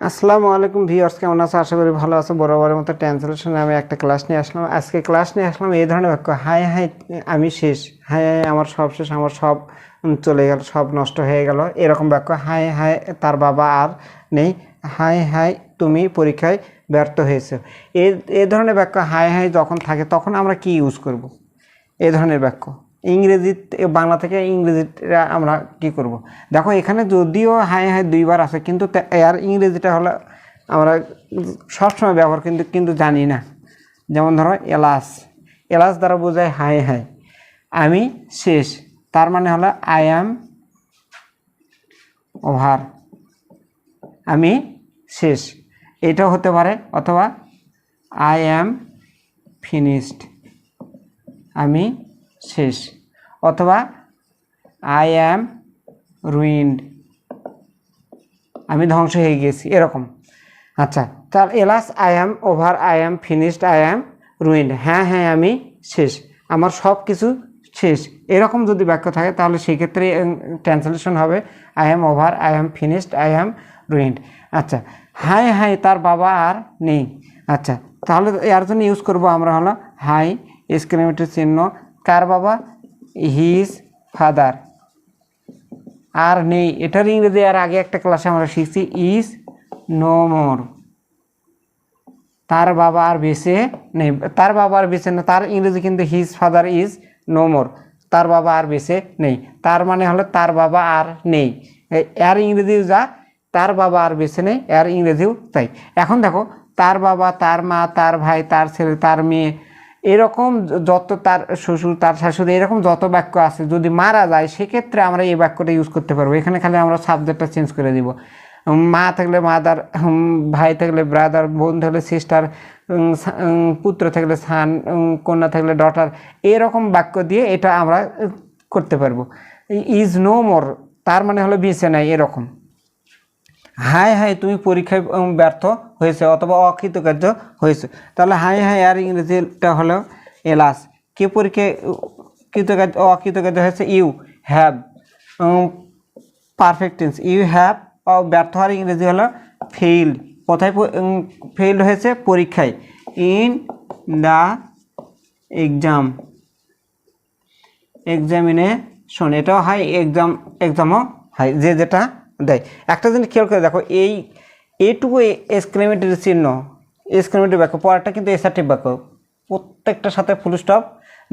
আসসালামু আলাইকুম ভিউয়ার্স, কেমন আছো? আশা করি ভালো আছো। বরাবরের মতো ট্রান্সলেশনে আমি একটা ক্লাস নিয়ে আসলাম। আজকে ক্লাস নিয়ে আসলাম এই ধরনের বাক্য হাই হাই আমি শেষ। হাই হাই আমার সব শেষ, আমার সব চলে গেল, সব নষ্ট হয়ে গেল। এরকম বাক্য হাই হাই তার বাবা আর নেই। হাই হাই তুমি পরীক্ষায় ব্যর্থ হয়েছো। এই এ ধরনের বাক্য হাই হাই যখন থাকে, তখন আমরা কি ইউজ করব? এ ধরনের বাক্য। ইংরেজি বাংলা থেকে ইংরেজিটা আমরা কি করব? দেখো, এখানে যদিও হাই হাই দুইবার আছে, কিন্তু এর ইংরেজিটা হলো আমরা সবসময় ব্যবহার কিন্তু কিন্তু জানি না। যেমন ধরো এলাস এলাস দ্বারা বোঝায় হাই হাই। আমি শেষ। তার মানে হলো আই অ্যাম ওভার আমি শেষ। এটাও হতে পারে, অথবা আই অ্যাম ফিনিশড আমি শেষ। অথবা আই অ্যাম রুইন্ড আমি ধ্বংস হয়ে গেছি, এরকম। আচ্ছা তার alas I am over I am finished I am ruined হ্যাঁ হ্যাঁ আমি শেষ। আমার সব কিছু শেষ। এরকম যদি বাক্য থাকে, তাহলে সেক্ষেত্রে ট্রান্সলেশন হবে I am over I am finished I am ruined আচ্ছা হাই হাই, তার বাবা আর নেই। আচ্ছা তাহলে এর জন্য ইউজ করব আমরা হলো, হাই এক্সক্লেমেটরি চিহ্ন। কার বাবা? হিজ ফাদার আর নেই। এটার ইংরেজি আর আগে একটা ক্লাসে আমরা শিখছি ইজ নো মোর তার বাবা আর বেঁচে নেই। তার বাবা আর বেঁচে না, তার ইংরেজি কিন্তু his father is no more তার বাবা আর বেঁচে নেই। তার মানে হলো তার বাবা আর নেই। এর ইংরেজিও যা, তার বাবা আর বেঁচে নেই, এর ইংরেজিও তাই। এখন দেখো, তার বাবা, তার মা, তার ভাই, তার ছেলে, তার মেয়ে এরকম যত তার শ্বশুর, তার শাশুড়ি, এরকম যত বাক্য আছে, যদি মারা যায়, সেক্ষেত্রে আমরা এই বাক্যটা ইউজ করতে পারব। এখানে খালি আমরা সাবজেক্টটা চেঞ্জ করে দিব। মা থাকলে মাদার ভাই থাকলে ব্রাদার বোন থাকলে সিস্টার পুত্র থাকলে সান কন্যা থাকলে ডটার এরকম বাক্য দিয়ে এটা আমরা করতে পারব। ইজ নো মোর তার মানে হলো বেঁচে নাই, এরকম। হাই হাই তুমি পরীক্ষায় ব্যর্থ হয়েছে অথবা অকৃতকার্য হয়েছে। তাহলে হাই হাই আর ইংরেজিটা হলো এলাস কে পরীক্ষায় কৃতকার্য, অকৃতকার্য হয়েছে? You have perfect tense you have ব্যর্থ হওয়ার ইংরেজি হলো ফেইল্ড। কোথায় ফেইল্ড হয়েছে? পরীক্ষায়। In the exam. এক্সামিনেশন। এটাও হাই, এক্সাম, এক্সামও হয় যে যেটা দেয় একটা জিনিস খেয়াল করে দেখো, এই এইটুকু এক্সক্লেমেটরি চিহ্ন এক্সক্লেমেটরি বাক্য পরেরটা কিন্তু এসার্টিভ বাক্য প্রত্যেকটার সাথে ফুল স্টপ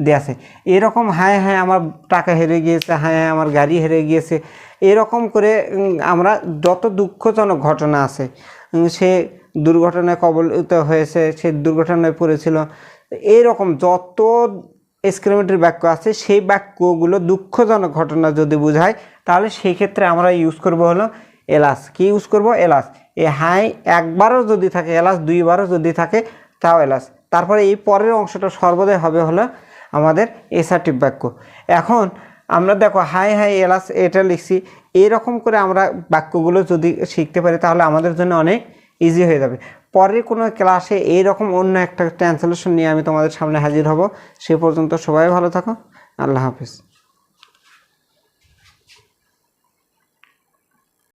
দেওয়া আছে। এরকম হ্যাঁ হ্যাঁ আমার টাকা হেরে গিয়েছে হ্যাঁ হ্যাঁ আমার গাড়ি হেরে গিয়েছে, এরকম করে আমরা যত দুঃখজনক ঘটনা আছে সে দুর্ঘটনায় কবলিত হয়েছে, সে দুর্ঘটনায় পড়েছিল এইরকম যত এক্সক্লেমেটরি বাক্য আছে, সেই বাক্যগুলো দুঃখজনক ঘটনা যদি বোঝায় তাহলে সেই ক্ষেত্রে আমরা ইউজ করব হলো এলাস কি ইউজ করব? এলাস এ হাই একবারও যদি থাকে এলাস দুইবারও যদি থাকে তাও এলাস তারপরে এই পরের অংশটা সর্বদাই হবে হলো আমাদের এসার্টিভ বাক্য। এখন আমরা দেখো হাই হাই এলাস এটা লিখছি। এরকম করে আমরা বাক্যগুলো যদি শিখতে পারি, তাহলে আমাদের জন্য অনেক ইজি হয়ে যাবে। পরের কোনো ক্লাসে এইরকম অন্য একটা ট্রান্সলেশন নিয়ে আমি তোমাদের সামনে হাজির হব। সে পর্যন্ত সবাই ভালো থাকো। আল্লাহ হাফিজ।